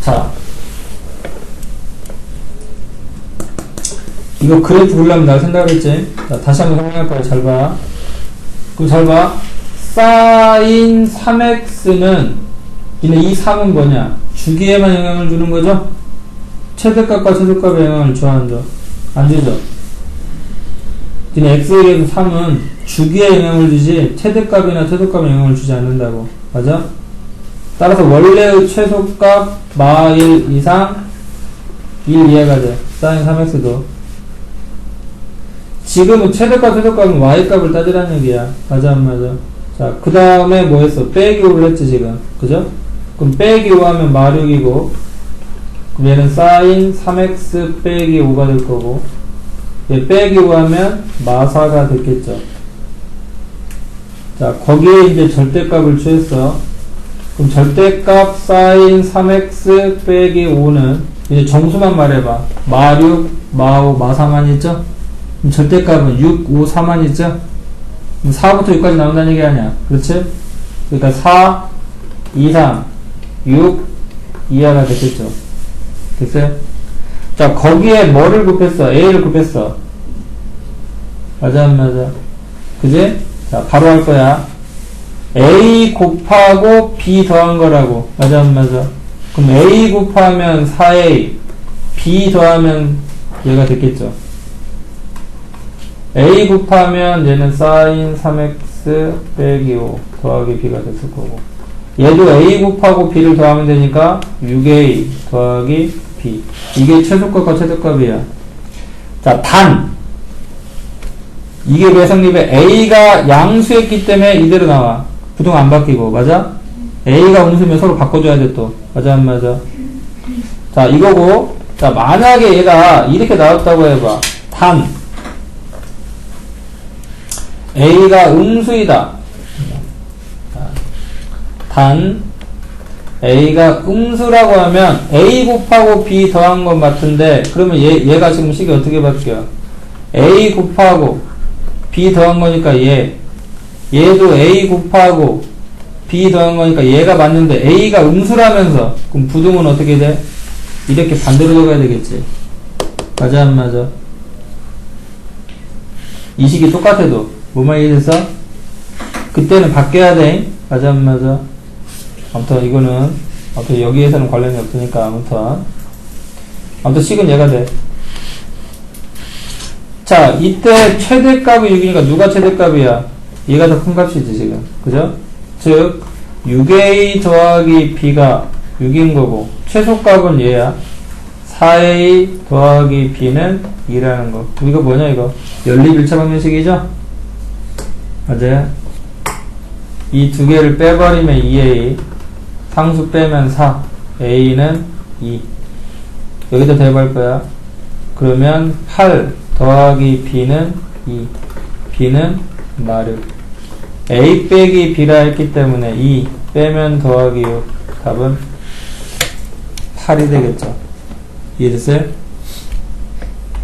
자. 이거 그래프 보려면 나 생각을 했지. 자, 다시 한번 설명할 거야. 잘 봐. 그럼 잘 봐. 사인 3x는, 근데 이 3은 뭐냐? 주기에만 영향을 주는 거죠? 최대값과 최소값에 영향을 줘? 안 주죠? 근데 x에 대해서 3은 주기에 영향을 주지, 최대값이나 최소값에 영향을 주지 않는다고. 맞아? 따라서 원래의 최소값 마1 이상 1 이하가 돼. 사인 3x도. 지금은 최대값, 최소값은 y값을 따지라는 얘기야. 맞아, 안 맞아? 자, 그 다음에 뭐 했어? 빼기 5를 했지, 지금. 그죠? 그럼 빼기 5 하면 마6이고, 그럼 얘는 사인 3x 빼기 5가 될 거고, 얘 빼기 5 하면 마4가 됐겠죠. 자, 거기에 이제 절대값을 취했어. 그럼 절대값 사인 3x 빼기 5는 이제 정수만 말해봐. 마6, 마5, 마4만 있죠? 그럼 절대값은 6, 5, 4만 있죠? 그럼 4부터 6까지 나온다는 얘기 아니야. 그렇지? 그러니까 4, 2, 3, 6 이하가 됐겠죠. 됐어요? 자, 거기에 뭐를 곱했어? A를 곱했어. 맞아, 안 맞아? 그지? 자, 바로 할 거야. A 곱하고 B 더한 거라고. 맞아, 안 맞아? 그럼 A 곱하면 4A, B 더하면 얘가 됐겠죠. A 곱하면 얘는 사인 3x 빼기 5 더하기 B가 됐을 거고. 얘도 A 곱하고 B를 더하면 되니까 6A 더하기 B. 이게 최소값과 최대값이야. 자, 단. 이게 외상립에 A가 양수했기 때문에 이대로 나와. 부동 안 바뀌고, 맞아? A가 음수면 서로 바꿔줘야 돼, 또. 맞아, 안 맞아? 자, 이거고. 자, 만약에 얘가 이렇게 나왔다고 해봐. 단. A가 음수이다. 단. A가 음수라고 하면 A 곱하고 B 더한 건 같은데, 그러면 얘, 얘가 지금 식이 어떻게 바뀌어? A 곱하고 B 더한 거니까 얘. 얘도 A 곱하고 B 더한 거니까 얘가 맞는데 A가 음수라면서 그럼 부등은 어떻게 돼? 이렇게 반대로 적어야 되겠지. 맞아 안 맞아? 이 식이 똑같아도 뭐만 이해됐어? 그때는 바뀌어야 돼. 맞아 안 맞아? 아무튼 이거는 아무튼 여기에서는 관련이 없으니까 아무튼 아무튼 식은 얘가 돼. 자, 이때 최대값이 6이니까 누가 최대값이야? 얘가 더 큰 값이지, 지금. 그죠? 즉, 6a 더하기 b가 6인 거고, 최소값은 얘야. 4a 더하기 b는 2라는 거. 이거 뭐냐, 이거? 연립 1차 방정식이죠? 맞아요? 이 두 개를 빼버리면 2a. 상수 빼면 4. a는 2. 여기다 대입할 거야. 그러면 8 더하기 b는 2. b는 마르. A 빼기 b라 했기 때문에 2 빼면 더하기 6. 답은 8이 되겠죠. 이해됐어요?